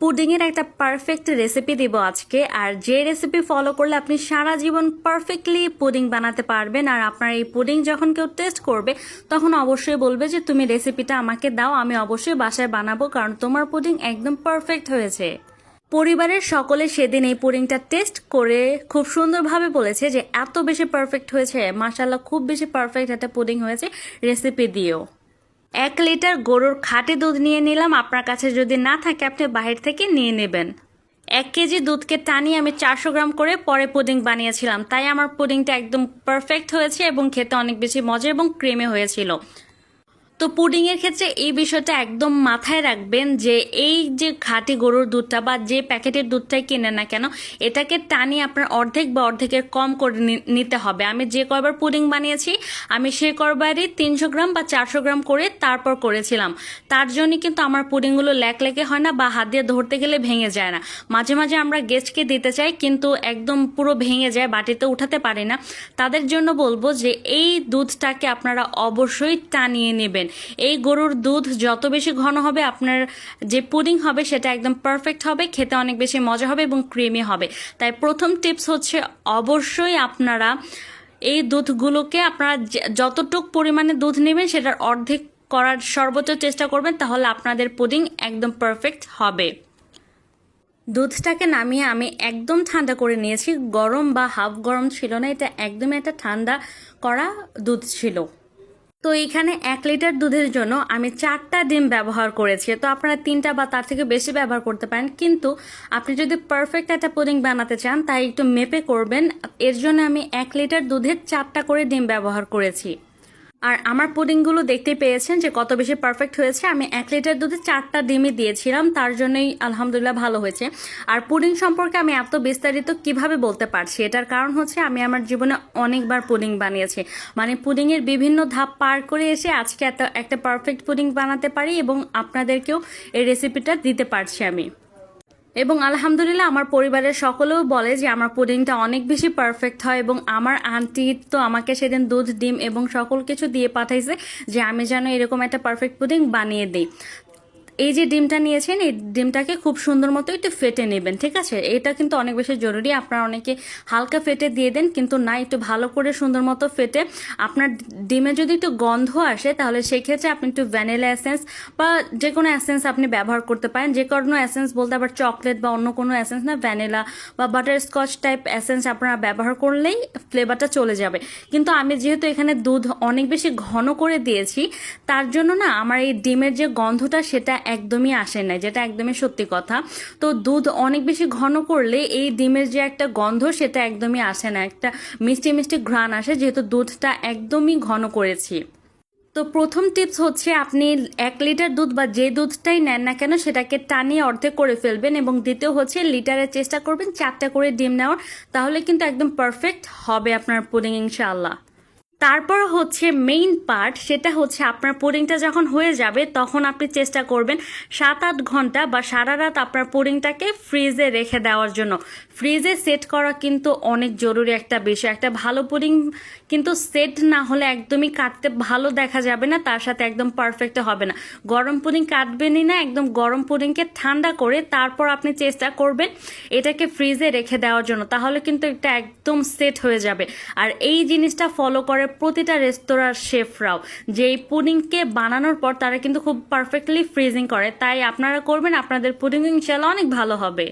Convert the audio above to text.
পুডিংয়ের একটা perfect recipe দিব আজকে। আর যে রেসিপি ফলো করলে আপনি সারা জীবন পারফেক্টলি পুডিং বানাতে পারবেন। আর আপনার এই পুডিং যখন কেউ টেস্ট করবে, তখন অবশ্যই বলবে যে, তুমি রেসিপিটা আমাকে দাও, আমি অবশ্যই বাসায় বানাবো, কারণ তোমার পুডিং একদম পারফেক্ট হয়েছে। পরিবারের সকলে সেদিন এই পুডিংটা টেস্ট করে খুব সুন্দরভাবে বলেছে যে, এত বেশি পারফেক্ট হয়েছে। মাসাল্লাহ খুব বেশি পারফেক্ট একটা পুডিং হয়েছে রেসিপি দিয়েও। এক লিটার গরুর খাঁটি দুধ নিয়ে নিলাম। আপনার কাছে যদি না থাকে, আপনি বাহির থেকে নিয়ে নেবেন। এক কেজি দুধকে টানিয়ে আমি চারশো গ্রাম করে পরে পুডিং বানিয়েছিলাম। তাই আমার পুডিংটা একদম পারফেক্ট হয়েছে এবং খেতে অনেক বেশি মজা এবং ক্রিমে হয়েছিল। তো পুডিংয়ের ক্ষেত্রে এই বিষয়টা একদম মাথায় রাখবেন যে এই যে খাঁটি গরুর দুধটা বা যে প্যাকেটের দুধটাই কিনে না কেন, এটাকে টানিয়ে আপনার অর্ধেক বা অর্ধেকের কম করে নিতে হবে। আমি যে কয়বার পুডিং বানিয়েছি, আমি সে কয়বারই তিনশো গ্রাম বা চারশো গ্রাম করে তারপর করেছিলাম। তার জন্যই কিন্তু আমার পুডিংগুলো ল্যাক লেকে হয় না বা হাত দিয়ে ধরতে গেলে ভেঙে যায় না। মাঝে মাঝে আমরা গেস্টকে দিতে চাই, কিন্তু একদম পুরো ভেঙে যায়, বাটিতে উঠাতে পারি না। তাদের জন্য বলব যে এই দুধটাকে আপনারা অবশ্যই টানিয়ে নেবেন। এই গরুর দুধ যত বেশি ঘন হবে, আপনার যে পুডিং হবে সেটা একদম পারফেক্ট হবে, খেতে অনেক বেশি মজা হবে এবং ক্রিমি হবে। তাই প্রথম টিপস হচ্ছে অবশ্যই আপনারা এই দুধগুলোকে আপনারা যতটুক পরিমাণে দুধ নেবেন সেটার অর্ধেক করার সর্বোচ্চ চেষ্টা করবেন, তাহলে আপনাদের পুডিং একদম পারফেক্ট হবে। দুধটাকে নামিয়ে আমি একদম ঠান্ডা করে নিয়েছি। গরম বা হাফ গরম ছিল না, এটা একদমই একটা ঠান্ডা করা দুধ ছিল। তো এখানে এক লিটার দুধের জন্য আমি চারটা ডিম ব্যবহার করেছি। তো আপনারা তিনটা বা তার থেকে বেশি ব্যবহার করতে পারেন। কিন্তু আপনি যদি পারফেক্ট একটা পুডিং বানাতে চান, তাই একটু মেপে করবেন। এর জন্য আমি এক লিটার দুধের চারটা করে ডিম ব্যবহার করেছি। আর আমার পুডিংগুলো দেখতে পেয়েছেন যে কত বেশি পারফেক্ট হয়েছে। আমি এক লিটার দুধে চারটা ডিমই দিয়েছিলাম, তার জন্যই আলহামদুলিল্লাহ ভালো হয়েছে। আর পুডিং সম্পর্কে আমি এত বিস্তারিত কীভাবে বলতে পারছি? এটার কারণ হচ্ছে আমি আমার জীবনে অনেকবার পুডিং বানিয়েছি। মানে পুডিংয়ের বিভিন্ন ধাপ পার করে এসে আজকে এত, একটা পারফেক্ট পুডিং বানাতে পারি এবং আপনাদেরকেও এই রেসিপিটা দিতে পারছি আমি। এবং আলহামদুলিল্লাহ আমার পরিবারের সকলেও বলে যে আমার পুডিংটা অনেক বেশি পারফেক্ট হয় এবং আমার আন্টি তো আমাকে সেদিন দুধ, ডিম এবং সকল কিছু দিয়ে পাঠাইছে যে আমি যেন এরকম একটা পারফেক্ট পুডিং বানিয়ে দিই। এই যে ডিমটা নিয়েছেন, এই ডিমটাকে খুব সুন্দর মতো একটু ফেটে নেবেন, ঠিক আছে? এটা কিন্তু অনেক বেশি জরুরি। আপনারা অনেকে হালকা ফেটে দিয়ে দেন, কিন্তু না, একটু ভালো করে সুন্দর মতো ফেটে আপনার ডিমে যদি একটু গন্ধ আসে, তাহলে সেক্ষেত্রে আপনি একটু ভ্যানিলা এসেন্স বা যে কোনো এসেন্স আপনি ব্যবহার করতে পারেন। যে কোনো এসেন্স বলতে আবার চকলেট বা অন্য কোনো এসেন্স না, ভ্যানিলা বা বাটার স্কচ টাইপ এসেন্স আপনারা ব্যবহার করলেই ফ্লেভারটা চলে যাবে। কিন্তু আমি যেহেতু এখানে দুধ অনেক বেশি ঘন করে দিয়েছি, তার জন্য না, আমার এই ডিমের যে গন্ধটা, সেটা একদমই আসে না যেটা একদমই সত্যি কথা। তো দুধ অনেক বেশি ঘন করলে এই ডিমের যে একটা গন্ধ, সেটা একদমই আসে না। একটা মিষ্টি মিষ্টি ঘ্রাণ আসে, যেহেতু দুধটা একদমই ঘন করেছি। তো প্রথম টিপস হচ্ছে, আপনি এক লিটার দুধ বা যে দুধটাই নেন না কেন, সেটাকে টানিয়ে অর্ধেক করে ফেলবেন এবং দ্বিতীয় হচ্ছে, লিটারের চেষ্টা করবেন চারটা করে ডিম নেওয়ার, তাহলে কিন্তু একদম পারফেক্ট হবে আপনার পুডিং, ইনশাআল্লাহ। তারপর হচ্ছে মেইন পার্ট সেটা হচ্ছে আপনার পুডিংটা যখন হয়ে যাবে, তখন আপনি চেষ্টা করবেন সাত আট ঘণ্টা বা সারা রাত আপনার পুডিংটাকে ফ্রিজে রেখে দেওয়ার জন্য। ফ্রিজে সেট করা কিন্তু অনেক জরুরি একটা বিষয়। একটা ভালো পুডিং কিন্তু সেট না হলে একদমই কাটতে ভালো দেখা যাবে না, তার সাথে একদম পারফেক্ট হবে না। গরম পুডিং কাটবেনই না, একদম গরম পুডিংকে ঠান্ডা করে তারপর আপনি চেষ্টা করবেন এটাকে ফ্রিজে রেখে দেওয়ার জন্য। তাহলে কিন্তু এটা একদম সেট হয়ে যাবে। আর এই জিনিসটা ফলো করে প্রতিটা রেস্তোরাঁর শেফরাও। যে এই পুডিংকে বানানোর পর তারা কিন্তু খুব পারফেক্টলি ফ্রিজিং করে। তাই আপনারা করবেন, আপনাদের পুডিং ইনশাল্লাহ অনেক ভালো হবে।